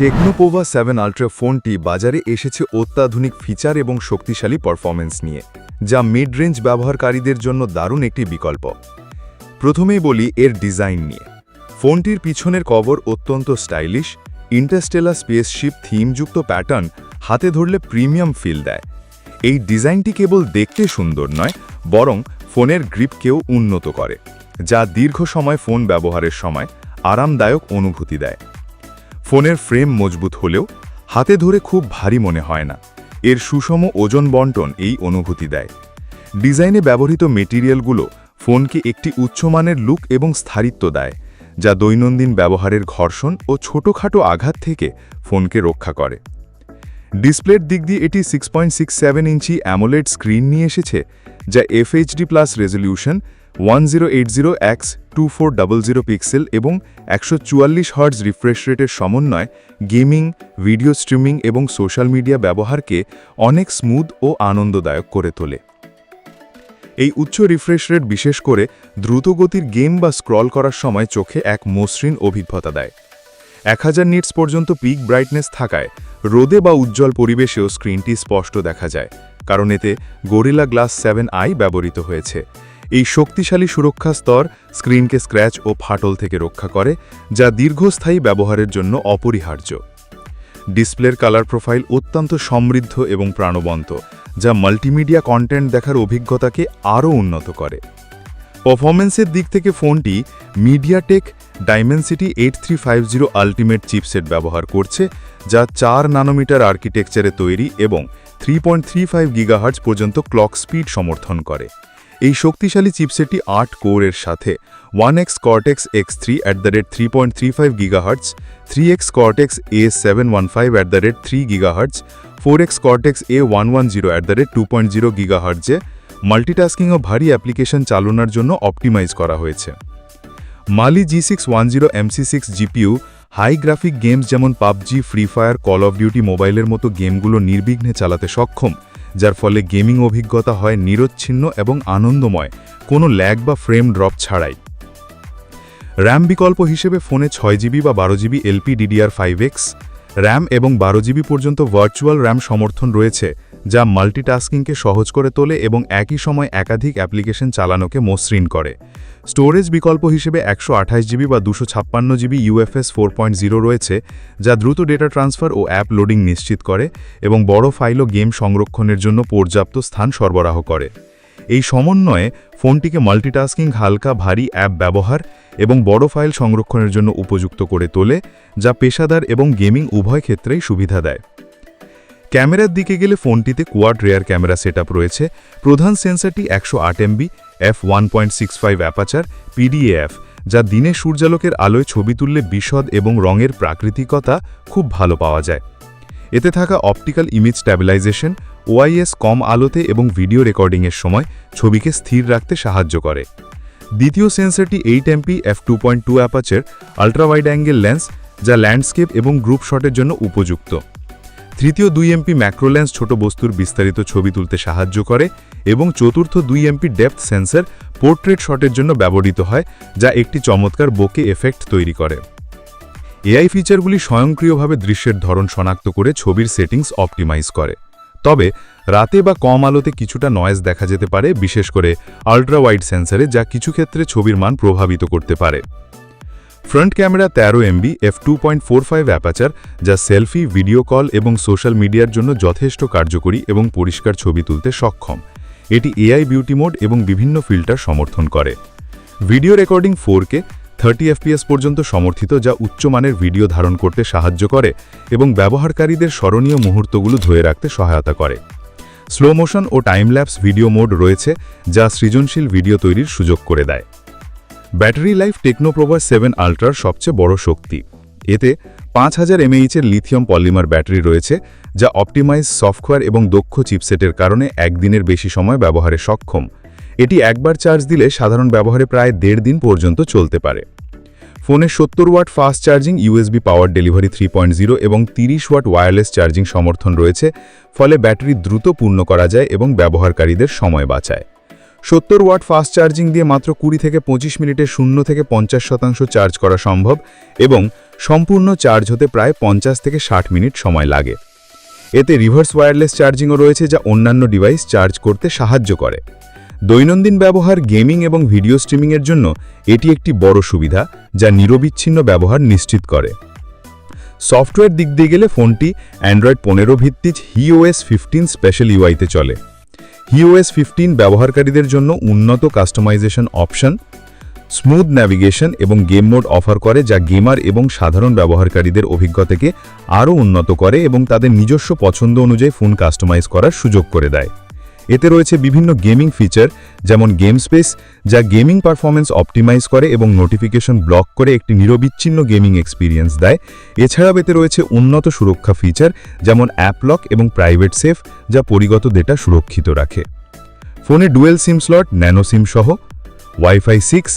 টেকনোপোভা seven ultra ফোনটি বাজারে এসেছে অত্যাধুনিক ফিচার এবং শক্তিশালী পারফরমেন্স নিয়ে, যা মিড রেঞ্জ ব্যবহারকারীদের জন্য দারুণ একটি বিকল্প। প্রথমেই বলি এর ডিজাইন নিয়ে। ফোনটির পিছনের কভার অত্যন্ত স্টাইলিশ, ইন্টারস্টেলার স্পেসশিপ থিমযুক্ত প্যাটার্ন হাতে ধরলে প্রিমিয়াম ফিল দেয়। এই ডিজাইনটি কেবল দেখতে সুন্দর নয়, বরং ফোনের গ্রিপকেও উন্নত করে, যা দীর্ঘ সময় ফোন ব্যবহারের সময় আরামদায়ক অনুভূতি দেয়। ফোনের ফ্রেম মজবুত হলেও হাতে ধরে খুব ভারী মনে হয় না। এর সুষম ওজন বন্টন এই অনুভূতি দেয়। ডিজাইনে ব্যবহৃত মেটিরিয়ালগুলো ফোনকে একটি উচ্চমানের লুক এবং স্থায়িত্ব দেয়, যা দৈনন্দিন ব্যবহারের ঘর্ষণ ও ছোটখাটো আঘাত থেকে ফোনকে রক্ষা করে। ডিসপ্লের দিক দিয়ে এটি six point six seven inch AMOLED screen নিয়ে এসেছে, যা FHD plus resolution one zero eight zero x two four zero pixel এবং একশো চুয়াল্লিশ হার্টস রিফ্রেশ রেটের সমন্বয় গেমিং ভিডিও স্ট্রিমিং এবং সোশ্যাল মিডিয়া ব্যবহারকে অনেক স্মুথ ও আনন্দদায়ক করে তোলে। এই উচ্চ রিফ্রেশ রেট বিশেষ করে দ্রুতগতির গেম বা স্ক্রল করার সময় চোখে এক মসৃণ অভিজ্ঞতা দেয়। এক হাজার নিটস পর্যন্ত পিক ব্রাইটনেস থাকায় রোদে বা উজ্জ্বল পরিবেশেও স্ক্রিনটি স্পষ্ট দেখা যায়, কারণ এতে গরিলা গ্লাস সেভেন আই ব্যবহৃত হয়েছে। এই শক্তিশালী সুরক্ষা স্তর স্ক্রিনকে স্ক্র্যাচ ও ফাটল থেকে রক্ষা করে, যা দীর্ঘস্থায়ী ব্যবহারের জন্য অপরিহার্য। ডিসপ্লের কালার প্রোফাইল অত্যন্ত সমৃদ্ধ এবং প্রাণবন্ত, যা মাল্টিমিডিয়া কন্টেন্ট দেখার অভিজ্ঞতাকে আরও উন্নত করে। পারফরমেন্সের দিক থেকে ফোনটি MediaTek Dimensity eight three five zero ultimate chipset ব্যবহার করছে, যা চার নানোমিটার আর্কিটেকচারে তৈরি এবং three point three five gigahertz পর্যন্ত ক্লক স্পিড সমর্থন করে। এই শক্তিশালী চিপসেটটি আট কোরের সাথে। One x Cortex X three at the rate three point three five gigahertz three x Cortex A seven one five at the rate three gigahertz four x Cortex A one one zero at the rate two point zero গিগাহার্জে multitasking ও ভারী application চালনার জন্য optimise করা হয়েছে। Mali G six one zero MC six GPU, high graphic games যেমন PUBG, free fire, call of duty মোবাইলের মতো গেমগুলো নির্বিঘ্নে চালাতে সক্ষম। যার ফলে গেমিং অভিজ্ঞতা হয় নিরচ্ছিন্ন এবং আনন্দময়, কোনো ল্যাগ বা ফ্রেম ড্রপ ছাড়াই। র্যাম বিকল্প হিসেবে ফোনে ছয় জিবি বা বারো GB LP DDR five x, RAM এবং বারো জিবি পর্যন্ত ভার্চুয়াল র্যাম সমর্থন রয়েছে যা মাল্টিটাস্কিংকে সহজ করে তোলে এবং একই সময় একাধিক অ্যাপ্লিকেশন চালানোকে মসৃণ করে। স্টোরেজ বিকল্প হিসেবে একশো আঠাশ জিবি বা দুশো ছাপ্পান্ন জিবি ইউএফএস ফোর রয়েছে, যা দ্রুত ডেটা ট্রান্সফার ও অ্যাপ লোডিং নিশ্চিত করে এবং বড় ফাইল ও গেম সংরক্ষণের জন্য পর্যাপ্ত স্থান সরবরাহ করে। এই সমন্বয়ে ফোনটিকে মাল্টিটাস্কিং, হালকা, ভারী অ্যাপ ব্যবহার এবং বড় ফাইল সংরক্ষণের জন্য উপযুক্ত করে তোলে, যা পেশাদার এবং গেমিং উভয় ক্ষেত্রেই সুবিধা দেয়। ক্যামেরার দিকে গেলে ফোনটিতে কোয়াড রেয়ার ক্যামেরা সেটআপ রয়েছে। প্রধান সেন্সরটি একশো আট MB, f one point six five aperture, PDF, যা দিনে সূর্যালোকের আলোয় ছবি তুললে বিশদ এবং রঙের প্রাকৃতিকতা খুব ভালো পাওয়া যায়। এতে থাকা অপটিক্যাল ইমেজ স্ট্যাবিলাইজেশন, ওআইএস কম আলোতে এবং ভিডিও রেকর্ডিংয়ের সময় ছবিকে স্থির রাখতে সাহায্য করে। দ্বিতীয় সেন্সরটি eight MP, f two point two অ্যাপাচের ultrawide angle lens, যা ল্যান্ডস্কেপ এবং গ্রুপ শটের জন্য উপযুক্ত। তৃতীয় দুই এমপি ম্যাক্রোল্যান্স ছোট বস্তুর বিস্তারিত ছবি তুলতে সাহায্য করে এবং চতুর্থ দুই এমপি ডেপথ সেন্সর পোর্ট্রেট শটের জন্য ব্যবহৃত হয়, যা একটি চমৎকার বোকে এফেক্ট তৈরি করে। এআই ফিচারগুলি স্বয়ংক্রিয়ভাবে দৃশ্যের ধরন শনাক্ত করে ছবির সেটিংস অপটিমাইজ করে। তবে, রাতে বা কম আলোতে কিছুটা নয়েজ দেখা যেতে পারে, বিশেষ করে আল্ট্রা ওয়াইড সেন্সারে যা কিছু ক্ষেত্রে ছবির মান প্রভাবিত করতে পারে। ফ্রন্ট ক্যামেরা তেরো MB f two point four five aperture যা সেলফি ভিডিও কল এবং সোশ্যাল মিডিয়ার জন্য যথেষ্ট কার্যকরী এবং পরিষ্কার ছবি তুলতে সক্ষম। এটি এআই বিউটি মোড এবং বিভিন্ন ফিল্টার সমর্থন করে। Video recording four K thirty FPS পর্যন্ত সমর্থিত, যা উচ্চমানের ভিডিও ধারণ করতে সাহায্য করে এবং ব্যবহারকারীদের স্মরণীয় মুহূর্তগুলো ধরে রাখতে সহায়তা করে। স্লো মোশন ও টাইম ল্যাপস ভিডিও মোড রয়েছে, যা সৃজনশীল ভিডিও তৈরির সুযোগ করে দেয়। Battery life Tecno Pova seven আল্ট্রার সবচেয়ে বড় শক্তি। এতে পাঁচ হাজার এমএইচের লিথিয়াম পলিমার ব্যাটারি রয়েছে, যা অপটিমাইজ সফটওয়্যার এবং দক্ষ চিপসেটের কারণে একদিনের বেশি সময় ব্যবহারে সক্ষম। এটি একবার চার্জ দিলে সাধারণ ব্যবহারে প্রায় দেড় দিন পর্যন্ত চলতে পারে। ফোনে সত্তর watt fast charging, USB power delivery three point zero এবং তিরিশ ওয়াট ওয়্যারলেস চার্জিং সমর্থন রয়েছে, ফলে ব্যাটারি দ্রুত পূর্ণ করা যায় এবং ব্যবহারকারীদের সময় বাঁচায়। সত্তর ওয়াট ফাস্ট চার্জিং দিয়ে মাত্র কুড়ি থেকে পঁচিশ মিনিটে শূন্য থেকে পঞ্চাশ শতাংশ চার্জ করা সম্ভব এবং সম্পূর্ণ চার্জ হতে প্রায় পঞ্চাশ থেকে ষাট মিনিট সময় লাগে। এতে রিভার্স ওয়্যারলেস চার্জিংও রয়েছে যা অন্যান্য ডিভাইস চার্জ করতে সাহায্য করে। দৈনন্দিন ব্যবহার গেমিং এবং ভিডিও স্ট্রিমিংয়ের জন্য এটি একটি বড় সুবিধা যা নিরবিচ্ছিন্ন ব্যবহার নিশ্চিত করে। সফটওয়্যার দিক দিয়ে গেলে ফোনটি অ্যান্ড্রয়েড পনেরো ভিত্তিক হিওএস ফিফটিন স্পেশাল ইউআইতে চলে। হিওএস ফিফটিন ব্যবহারকারীদের জন্য উন্নত কাস্টমাইজেশন অপশন স্মুথ ন্যাভিগেশন এবং গেম মোড অফার করে যা গেমার এবং সাধারণ ব্যবহারকারীদের অভিজ্ঞতাকে আরও উন্নত করে এবং তাদের নিজস্ব পছন্দ অনুযায়ী ফোন কাস্টমাইজ করার সুযোগ করে দেয়। এতে রয়েছে বিভিন্ন গেমিং ফিচার, যেমন গেম স্পেস, যা গেমিং পারফরমেন্স অপটিমাইজ করে এবং নোটিফিকেশন ব্লক করে একটি নিরবিচ্ছিন্ন গেমিং এক্সপিরিয়েন্স দেয়। এছাড়াও এতে রয়েছে উন্নত সুরক্ষা ফিচার, যেমন অ্যাপ লক এবং প্রাইভেট সেফ, যা পরিগত ডেটা সুরক্ষিত রাখে। ফোনে dual SIM slot, nano SIM সহ, ওয়াইফাই সিক্স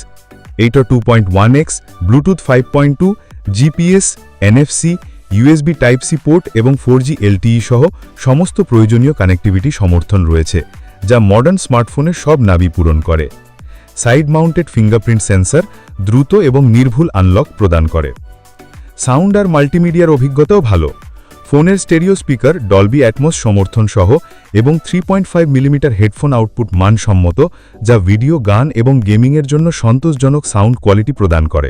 এইটা two point one x, Bluetooth five point two, GPS, NFC USB type C port এবং ফোর জি এলটিই সহ সমস্ত প্রয়োজনীয় কানেক্টিভিটি সমর্থন রয়েছে, যা মডার্ন স্মার্টফোনের সব নাবি পূরণ করে। সাইড মাউন্টেড ফিঙ্গারপ্রিন্ট সেন্সর দ্রুত এবং নির্ভুল আনলক প্রদান করে। সাউন্ড আর মাল্টিমিডিয়ার অভিজ্ঞতাও ভালো। ফোনের স্টেরিও স্পিকার ডলবি অ্যাটমস সমর্থন সহ এবং three point five millimetre headphone output মানসম্মত, যা ভিডিও, গান এবং গেমিংয়ের জন্য সন্তোষজনক সাউন্ড কোয়ালিটি প্রদান করে।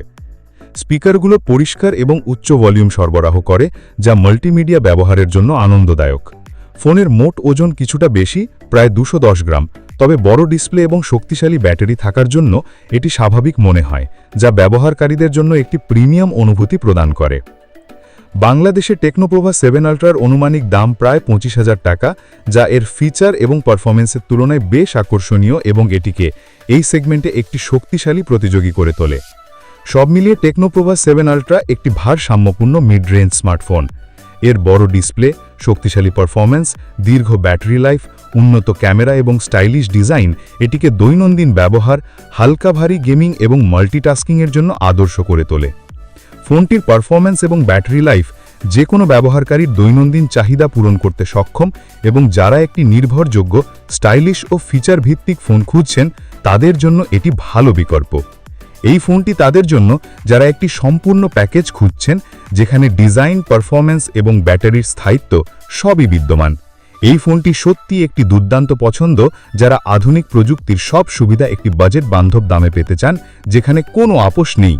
স্পিকারগুলো পরিষ্কার এবং উচ্চ ভলিউম সরবরাহ করে, যা মাল্টিমিডিয়া ব্যবহারের জন্য আনন্দদায়ক। ফোনের মোট ওজন কিছুটা বেশি, প্রায় দুশো গ্রাম। তবে বড় ডিসপ্লে এবং শক্তিশালী ব্যাটারি থাকার জন্য এটি স্বাভাবিক মনে হয়, যা ব্যবহারকারীদের জন্য একটি প্রিমিয়াম অনুভূতি প্রদান করে। বাংলাদেশে টেকনোপ্রভা সেভেন আল্ট্রার অনুমানিক দাম প্রায় পঁচিশ হাজার টাকা, যা এর ফিচার এবং পারফরমেন্সের তুলনায় বেশ আকর্ষণীয় এবং এটিকে এই সেগমেন্টে একটি শক্তিশালী প্রতিযোগী করে তোলে। সব মিলিয়ে টেকনোপ্রভা সেভেন আল্ট্রা একটি ভারসাম্যপূর্ণ মিড রেঞ্জ স্মার্টফোন এর বড় ডিসপ্লে শক্তিশালী পারফরম্যান্স দীর্ঘ ব্যাটারি লাইফ উন্নত ক্যামেরা এবং স্টাইলিশ ডিজাইন এটিকে দৈনন্দিন ব্যবহার, হালকা ভারী গেমিং এবং মাল্টিটাস্কিংয়ের জন্য আদর্শ করে তোলে। ফোনটির পারফরম্যান্স এবং ব্যাটারি লাইফ যে কোনো ব্যবহারকারীর দৈনন্দিন চাহিদা পূরণ করতে সক্ষম এবং যারা একটি নির্ভরযোগ্য স্টাইলিশ ও ফিচার ভিত্তিক ফোন খুঁজছেন, তাদের জন্য এটি ভালো বিকল্প। এই ফোনটি তাদের জন্য যারা একটি সম্পূর্ণ প্যাকেজ খুঁজছেন, যেখানে ডিজাইন, পারফরম্যান্স এবং ব্যাটারির স্থায়িত্ব সবই বিদ্যমান। এই ফোনটি সত্যি একটি দুর্দান্ত পছন্দ যারা আধুনিক প্রযুক্তির সব সুবিধা একটি বাজেট বান্ধব দামে পেতে চান, যেখানে কোনো আপোষ নেই।